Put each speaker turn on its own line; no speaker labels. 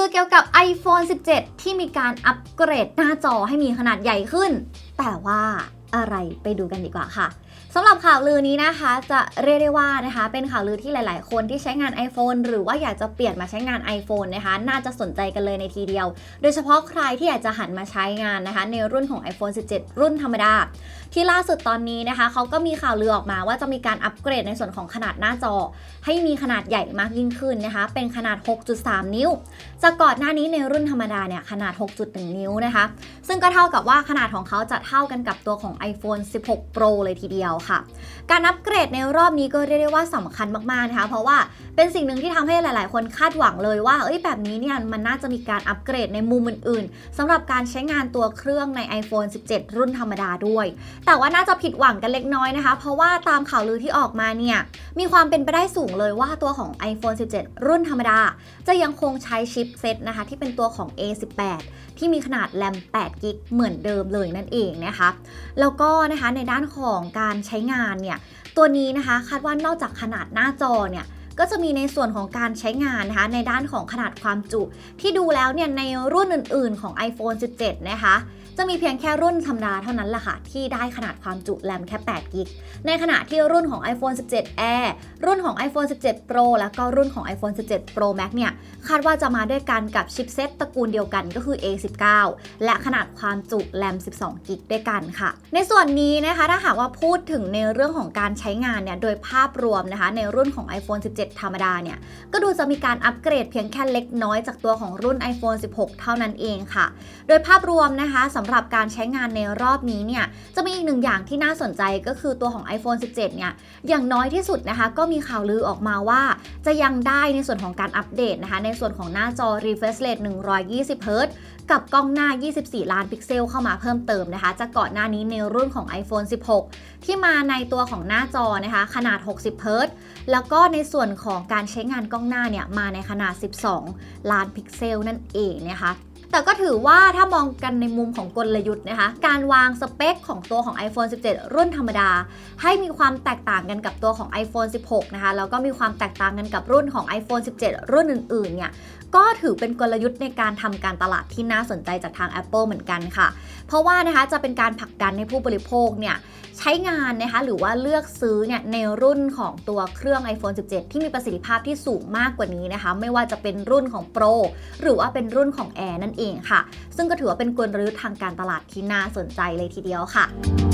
ลือเกี่ยวกับ iPhone 17 ที่มีการอัปเกรดหน้าจอให้มีขนาดใหญ่ขึ้น แต่ว่าอะไรไปดูกันดีกว่าค่ะ สำหรับข่าวลือนี้นะคะจะเรียกได้ว่านะคะเป็นข่าวลือที่หลาย ๆ คนที่ใช้งาน iPhone หรือว่าอยากจะเปลี่ยนมาใช้งาน iPhone นะคะน่าจะสนใจกันเลยในทีเดียว โดยเฉพาะใครที่อยากจะหันมาใช้งานนะคะในรุ่นของ iPhone 17 รุ่นธรรมดา ที่ล่าสุดตอนนี้นะคะเขาก็มีข่าวลือออกมาว่าจะมีการอัปเกรดในส่วนของขนาดหน้าจอ ให้มีขนาดใหญ่มากยิ่งขึ้นนะคะเป็นขนาด 6.3 นิ้ว จากก่อนหน้านี้ในรุ่นธรรมดาเนี่ยขนาด 6.1 นิ้วนะคะ ซึ่งก็เท่ากับว่าขนาดของเขาจะเท่ากันกับตัวของ iPhone 16 Pro เลยทีเดียวค่ะ การอัปเกรดในรอบนี้ก็เรียกได้ว่าสำคัญมากๆนะคะ เพราะว่าเป็นสิ่งหนึ่งที่ทำให้หลาย ๆ คนคาดหวังเลยว่าเอ้ยแบบนี้เนี่ยมันน่าจะมีการอัปเกรดในมุมอื่น ๆสำหรับการใช้งานตัวเครื่องใน iPhone 17 รุ่นธรรมดาด้วย แต่ว่าน่าจะผิดหวังกันเล็กน้อยนะคะ เพราะว่าตามข่าวลือที่ออกมาเนี่ยมีความเป็นไปได้สูงเลยว่าตัวของ iPhone 17 รุ่นธรรมดา จะยังคงใช้ชิปเซตนะคะที่เป็นตัวของ A18 ที่มีขนาดแรม8กิกเหมือนเดิมเลยนั่นเองนะคะ แล้วก็นะคะในด้านของการใช้งานเนี่ยตัวนี้นะคะคาดว่านอกจากขนาดหน้าจอเนี่ย ก็จะมีในส่วนของการใช้งานนะคะในด้านของขนาดความจุ ที่ดูแล้วเนี่ยในรุ่นอื่นๆ ของ iPhone 17 นะคะจะมีเพียงแค่รุ่นธรรมดาเท่านั้นแหละค่ะ ที่ได้ขนาดความจุแรมแค่8กิก ในขณะที่รุ่นของ iPhone 17 Air รุ่นของ iPhone 17 Pro แล้วก็รุ่นของ iPhone 17 Pro Max เนี่ย คาดว่าจะมาด้วยกันกับชิปเซตตระกูลเดียวกันก็คือ A19 และขนาดความจุแรม 12กิกด้วยกันค่ะ ในส่วนนี้นะคะถ้าหากว่าพูดถึงในเรื่องของการใช้งานเนี่ย โดยภาพรวมนะคะ ในรุ่นของ iPhone 17ธรรมดาเนี่ย ก็ดูจะมีการอัปเกรดเพียงแค่เล็กน้อยจากตัวของรุ่น iPhone 16 เท่านั้นเองค่ะ โดยภาพรวมนะคะสำหรับการใช้งานในรอบนี้เนี่ย จะมีอีกหนึ่งอย่างที่น่าสนใจก็คือตัวของ iPhone 17 เนี่ย อย่างน้อยที่สุดนะคะ ก็มีข่าวลือออกมาว่า จะยังได้ในส่วนของการอัปเดตนะคะ ในส่วนของหน้าจอ refresh rate 120 Hz กับกล้องหน้า 24 ล้านพิกเซลเข้ามาเพิ่มเติมนะคะ จากก่อนหน้านี้ในรุ่นของ iPhone 16 ที่มาในตัวของหน้าจอนะคะ ขนาด 60เฮิรตซ์แล้วก็ในส่วนของการใช้งานกล้องหน้าเนี่ยมาในขนาด 12 ล้านพิกเซลนั่นเองนะคะ แต่ก็ถือว่าถ้ามองกันในมุมของกลยุทธ์นะคะ การวางสเปคของตัวของ iPhone 17 รุ่นธรรมดา ให้มีความแตกต่างกันกับตัวของ iPhone 16 นะคะ แล้วก็มีความแตกต่างกันกับรุ่นของ iPhone 17 รุ่นอื่นๆ เนี่ยก็ถือเป็นกลยุทธ์ในการทำการตลาดที่น่าสนใจจากทาง Apple เหมือนกันค่ะ เพราะว่านะคะจะเป็นการผลักดันให้ผู้บริโภคเนี่ยใช้งานนะคะหรือว่าเลือกซื้อเนี่ยในรุ่นของตัวเครื่อง iPhone 17 ที่มีประสิทธิภาพที่สูงมากกว่านี้นะคะ ไม่ว่าจะเป็นรุ่นของ Pro หรือว่าเป็นรุ่นของ Air นั่นเองค่ะ ซึ่งก็ถือว่าเป็นกลยุทธ์ทางการตลาดที่น่าสนใจเลยทีเดียวค่ะ